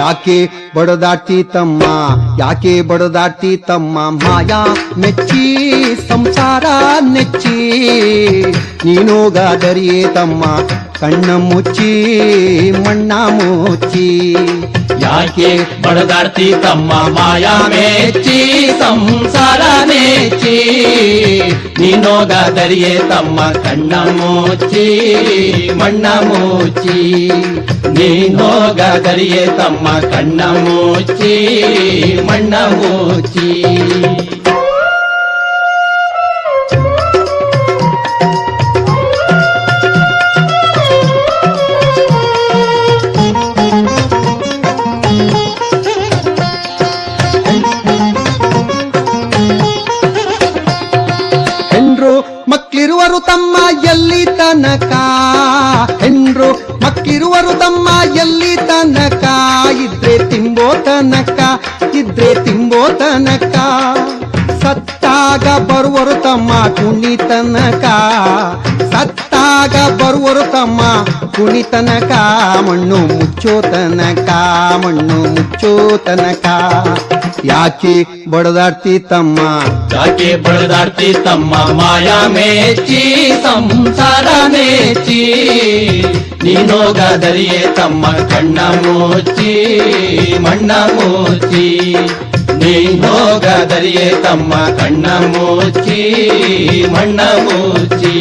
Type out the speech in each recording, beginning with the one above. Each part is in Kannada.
ಯಾಕೆ ಬಡದಾಡ್ತಿ ತಮ್ಮ ಯಾಕೆ ಬಡದಾಡ್ತಿ ತಮ್ಮ ಮಾಯಾ ಮೆಚ್ಚಿ ಸಂಸಾರ ನೆಚ್ಚಿ ನೀನೋಗಾದರಿಯೇ ತಮ್ಮ ಕಣ್ಣ ಮುಚ್ಚಿ ಮಣ್ಣ ಮುಚ್ಚಿ ಯಾಕೆ ಬಡದಾಡ್ತಿ ತಮ್ಮ ಮಾಯಾ ಮೆಚ್ಚಿ ಸಂಸಾರ ನೀನೋಗ ದರಿಯೇ ತಮ್ಮ ಕಣ್ಣ ಮುಚ್ಚಿ ಮಣ್ಣ ಮುಚ್ಚಿ ನೀನೋಗ ದರಿಯೇ ತಮ್ಮ ಕಣ್ಣ ಮುಚ್ಚಿ ಮಣ್ಣ ಮುಚ್ಚಿ ತನಕ ಸತ್ತಾಗ ಬರುವರು ತಮ್ಮ ಕುಣಿತನಕ ಸತ್ತ ಮಗ ಬರುವರು ತಮ್ಮ ಕುಣಿತನಕ ಮಣ್ಣು ಮುಚ್ಚೋ ತನಕ ಮಣ್ಣು ಮುಚ್ಚೋ ತನಕ ಯಾಕೆ ಬಡದಾಡ್ತಿ ತಮ್ಮ ಯಾಕೆ ಬಡದಾಡ್ತಿ ತಮ್ಮ ಮಾಯಾ ಮೇಚಿ ಸಂಸಾರ ಮೇಚಿ ನೀನೋಗದರಿಯೇ ತಮ್ಮ ಕಣ್ಣ ಮೋಚಿ ಮಣ್ಣ ಮೋಚಿ ನೀನೋಗದರಿಯೇ ತಮ್ಮ ಕಣ್ಣ ಮೋಚಿ ಮಣ್ಣ ಮೋಚಿ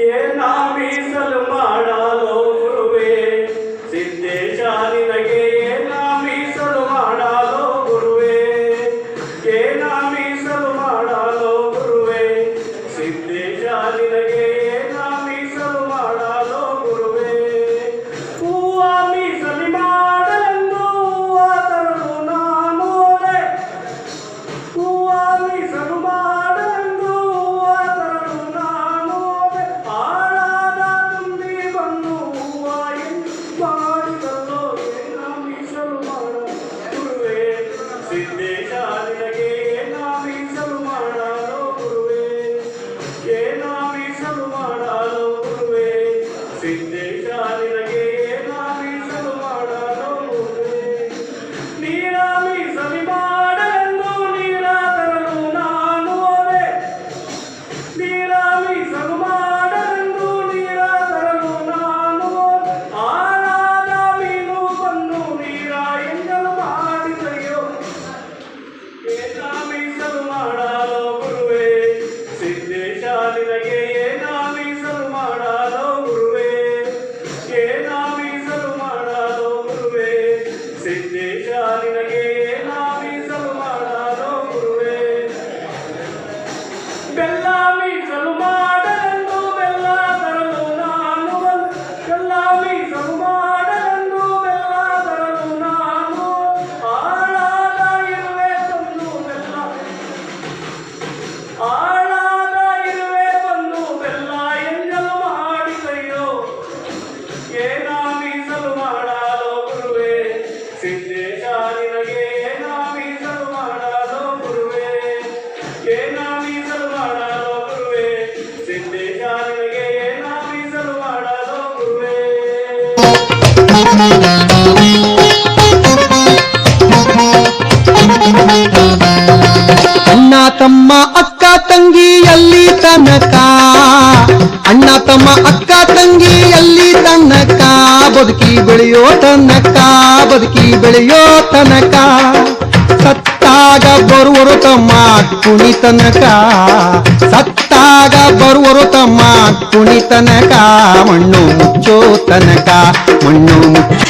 ये ना भी सलमा అన్న కమ్మ అక్క తంగిల్లి తమక అన్న తమ అక్క తంగిల్లి తమక బదుకి బలియో తమక బదుకి బలియో తమక సత్తాగా పరవర తమ కుని తమక సత్తాగా పరవర తమ కుని తమక మన్ను చో తమక ஒன்னும்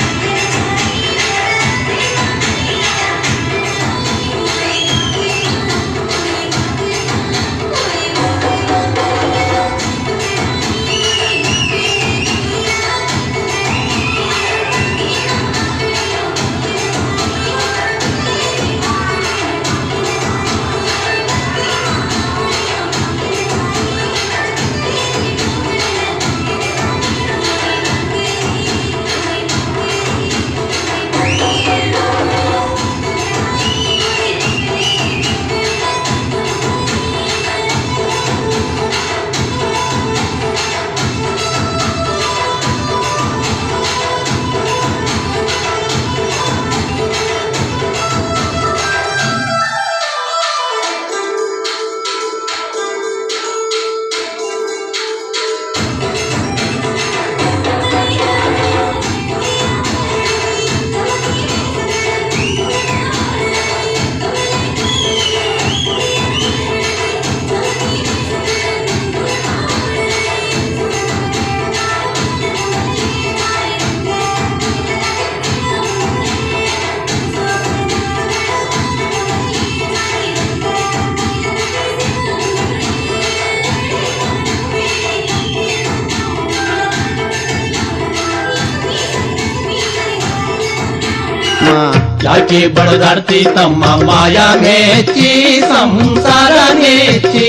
ಯಾಕೆ ಬಡದಾಡ್ತಿ ತಮ್ಮ ಮಾಯ ಮೆಚ್ಚಿ ಸಂಸಾರ ಮೆಚ್ಚಿ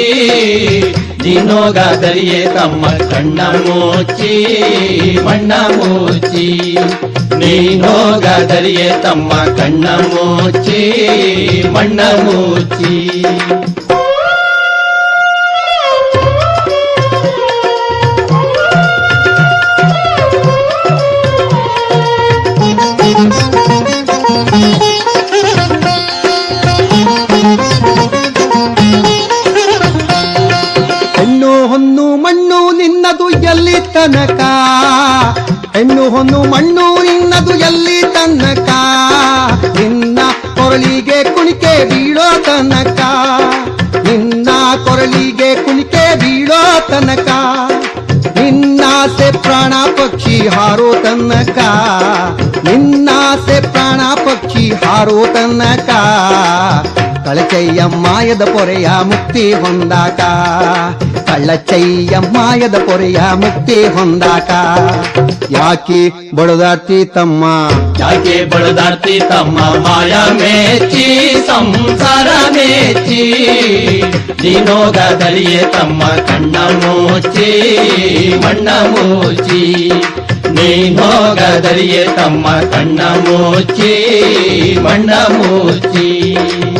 ನೀನೋಗ ದರಿಯೇ ತಮ್ಮ ಕಣ್ಣ ಮುಚ್ಚಿ ಮಣ್ಣ ಮುಚ್ಚಿ ನೀನೋಗ ದರಿಯೇ ತಮ್ಮ ಕಣ್ಣ ಮುಚ್ಚಿ ಮಣ್ಣ ಮುಚ್ಚಿ ತನಕ ಹೆಣ್ಣು ಹೊನ್ನು ಮಣ್ಣು ನಿನ್ನದು ಎಲ್ಲಿ ತನಕ ನಿನ್ನ ಕೊರಳಿಗೆ ಕುಣಿಕೆ ಬೀಳೋ ತನಕ ನಿನ್ನ ಕೊರಳಿಗೆ ಕುಣಿಕೆ ಬೀಳೋ ತನಕ ನಿನ್ನಾಸೆ ಪ್ರಾಣ ಪಕ್ಷಿ ಹಾರೋ ತನಕ ನಿನ್ನಾಸೆ ಪ್ರಾಣ ಪಕ್ಷಿ ಹಾರೋ ತನಕ ಕಳಚಯ್ಯಮ್ಮಾಯದ ಪೊರೆಯ ಮುಕ್ತಿ ಹೊಂದಾಕ ಕಳ್ಳಚಯ್ಯಮ್ಮಾಯದ ಪೊರೆಯ ಮುಕ್ತಿ ಹೊಂದಾಕ ಯಾಕೆ ಬಡದಾರ್ತಿ ತಮ್ಮ ಯಾಕೆ ಬಡದಾರ್ತಿ ತಮ್ಮ ಮಾಯ ಮೇಚಿ ಸಂಸಾರ ಮೇಚಿ ನೀನೋಗದಲಿಯೇ ತಮ್ಮ ಕಣ್ಣ ಮೋಚಿ ಮಣ್ಣ ಮೋಚಿ ನೀನೋಗದಲಿಯೇ ತಮ್ಮ ಕಣ್ಣ ಮೋಚಿ ಮಣ್ಣ ಮೋಚಿ